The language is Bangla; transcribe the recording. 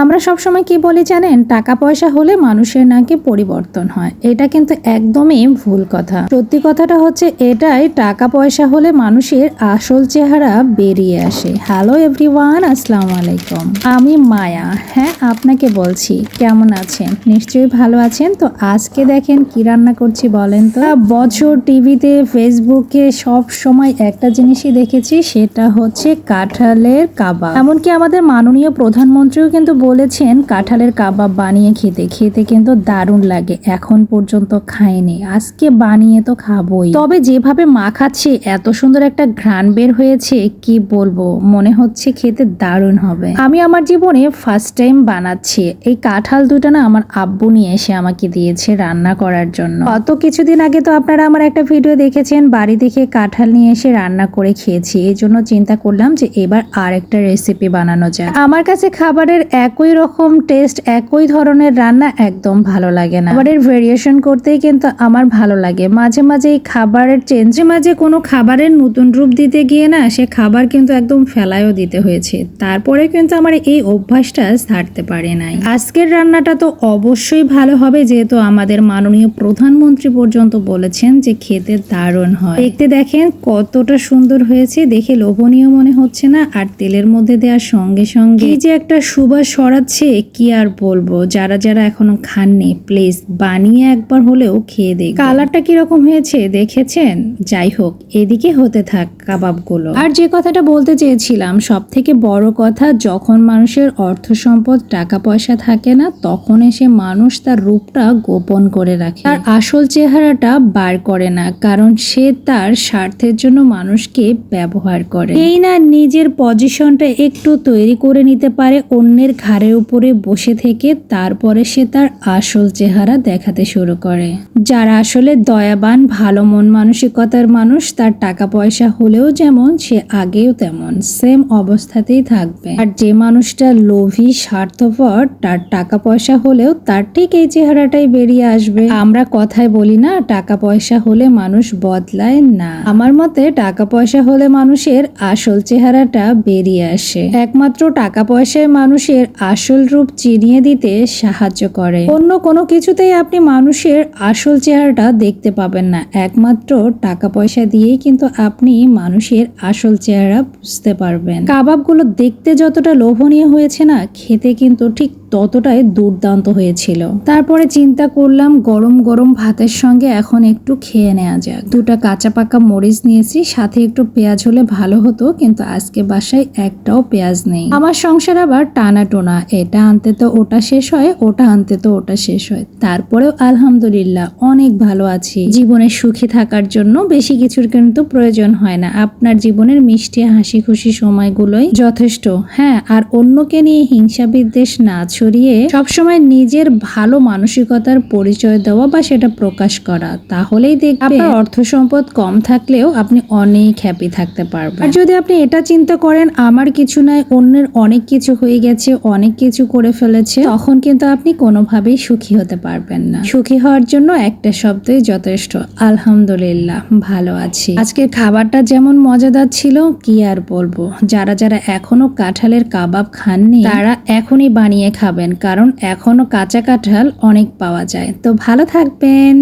আমরা সবসময় কি বলি জানেন? টাকা পয়সা হলে মানুষের নাকি পরিবর্তন হয়। এটা কিন্তু একদমই ভুল কথা। সত্যি কথাটা হচ্ছে এটাই টাকা পয়সা হলে মানুষের আসল চেহারা বেরিয়ে আসে। হ্যালো এভরিওয়ান আসসালামু আলাইকুম। আমি মায়া। হ্যাঁ আপনাকে বলছি, কেমন আছেন? নিশ্চয়ই ভালো আছেন? তো আজকে দেখেন কি রান্না করছি বলেন তো? বছর টিভিতে, ফেসবুকে সব সময় একটা জিনিসই দেখেছি, সেটা হচ্ছে কাঁঠালের কাবাব। এমনকি আমাদের মাননীয় প্রধানমন্ত্রীও কিন্তু বলেছেন, কাঁঠালের কাবাব বানিয়ে খেতে খেতে কিন্তু দারুণ লাগে। এখন পর্যন্ত খাইনি। আজকে বানিয়ে তো খাবোই। তবে যেভাবে মাখাচ্ছে এত সুন্দর একটা ঘ্রাণ বের হয়েছে, কি বলব? মনে হচ্ছে খেতে দারুণ হবে। আমি আমার জীবনে ফার্স্ট টাইম বানাচ্ছি। এই কাঁঠাল দুটো না আমার আব্বু নিয়ে এসে আমাকে দিয়েছে রান্না করার জন্য। অত কিছুদিন আগে তো আপনারা আমার একটা ভিডিও দেখেছেন, বাড়ি থেকে কাঁঠাল নিয়ে এসে রান্না করে খেয়েছি। এই জন্য চিন্তা করলাম যে এবার আর একটা রেসিপি বানানো যায় আমার কাছে খাবারের একই রকম টেস্ট একই ধরনের রান্না একদম ভালো লাগে না। খাবারের ভেরিয়েশন করতেই কিন্তু আমার ভালো লাগে। মাঝে মাঝে এই খাবারের চেঞ্জ মাঝে কোনো খাবারের নতুন রূপ দিতে গিয়ে না সে খাবার কিন্তু একদম ফেলায়ও দিতে হয়েছে। তারপরে কিন্তু আমার এই অভ্যাসটা ছাড়তে পারে নাই। আজকের রান্নাটা তো অবশ্যই ভালো হবে, যেহেতু আমাদের মাননীয় প্রধানমন্ত্রী পর্যন্ত বলেছেন যে খেতে দারুণ হয়। দেখতে দেখেন কতটা সুন্দর হয়েছে, দেখে লোভনীয় মনে হচ্ছে না, আর তেলের মধ্যে দেওয়ার সঙ্গে সঙ্গে যে একটা সুবাস ছড়াচ্ছে কি আর বলব? যারা যারা এখনও খাননি, প্লিজ বানিয়ে একবার হলেও খেয়ে দেখ কালারটা কীরকম হয়েছে দেখেছেন? যাই হোক, এদিকে হতে থাক কাবাবগুলো। আর যে কথাটা বলতে চেয়েছিলাম সব থেকে বড় কথা, যখন মানুষের অর্থ সম্পদ টাকা পয়সা থাকে না, তখন এসে মানুষ তার রূপটা গোপন করে রাখে। আর আসল চেহারাটা বার করে না, কারণ সে তার স্বার্থের জন্য মানুষকে ব্যবহার করে। এই না নিজের পজিশনটা একটু তৈরি করে নিতে পারে, অন্যের ঘাড়ের উপরে বসে থেকে তারপরে সে তার আসল চেহারা দেখাতে শুরু করে। যারা আসলে দয়াবান, ভালো মন মানসিকতার মানুষ, তার টাকা পয়সা হলেও যেমন, সে আগেও তেমন, সেম অবস্থাতেই থাকবে। আর যে মানুষটা লোভী, স্বার্থপর, তার টাকা পয়সা হলেও তার ঠিক এই চেহারাটাই বেরিয়ে আসবে। আমরা কথায় বলি না টাকা পয়সা হলে মানুষ বদলায় না। আমার মতে টাকা পয়সা হলে মানুষের আসল চেহারাটা বেরিয়ে আসে। একমাত্র টাকা পয়সায় মানুষের আসল রূপ চিনিয়ে দিতে সাহায্য করে। অন্য কোনো কিছুতেই আপনি মানুষের আসল চেহারাটা দেখতে পাবেন না। একমাত্র টাকা পয়সা দিয়েই কিন্তু আপনি মানুষের আসল চেহারা বুঝতে পারবেন। কাবাবগুলো দেখতে যতটা লোভনীয় হয়েছে না, খেতে কিন্তু ঠিক ততটাই দুর্দান্ত হয়েছিল। তারপরে চিন্তা করলাম গরম গরম ভাতের সঙ্গে এখন একটু খেয়ে নেওয়া যাক। দুটা কাঁচা পাকা মরিচ নিয়েছি, সাথে একটু পেঁয়াজ হলে ভালো হতো, কিন্তু আজকে বাসায় একটাও পেঁয়াজ নেই। আমার সংসার আবার টানা টোনা এটা আনতে তো ওটা শেষ হয়, ওটা আনতে তো ওটা শেষ হয়। তারপরেও আলহামদুলিল্লাহ অনেক ভালো আছি। জীবনে সুখী থাকার জন্য বেশি কিছুর কিন্তু প্রয়োজন হয় না। আপনার জীবনের মিষ্টি হাসি খুশি সময়গুলোই যথেষ্ট। হ্যাঁ আর অন্যকে নিয়ে হিংসা বিদ্বেষ না ছড়িয়ে সবসময় নিজের ভালো মানসিকতার পরিচয় দেওয়া বা সেটা প্রকাশ করা তাহলেই দেখবে আপনার অর্থ সম্পদ কম থাকলেও আপনি অনেক হ্যাপি থাকতে পারবেন। আর যদি আপনি এটা চিন্তা করেন আমার কিছু নাই অন্যের অনেক কিছু হয়ে গেছে অনেক কিছু করে ফেলেছে তখন কিন্তু আপনি কোনোভাবেই সুখী হতে পারবেন না। সুখী হওয়ার জন্য একটা শব্দই যথেষ্ট আলহামদুলিল্লাহ ভালো আছি। আজকের খাবারটা যেমন মজাদার ছিল কি আর বলব? যারা যারা এখনও কাঁঠালের কাবাব খাননি তারা এখনই বানিয়ে খাবেন কারণ এখনও কাঁচা কাঁঠাল অনেক পাওয়া যায়। তো ভালো থাকবেন।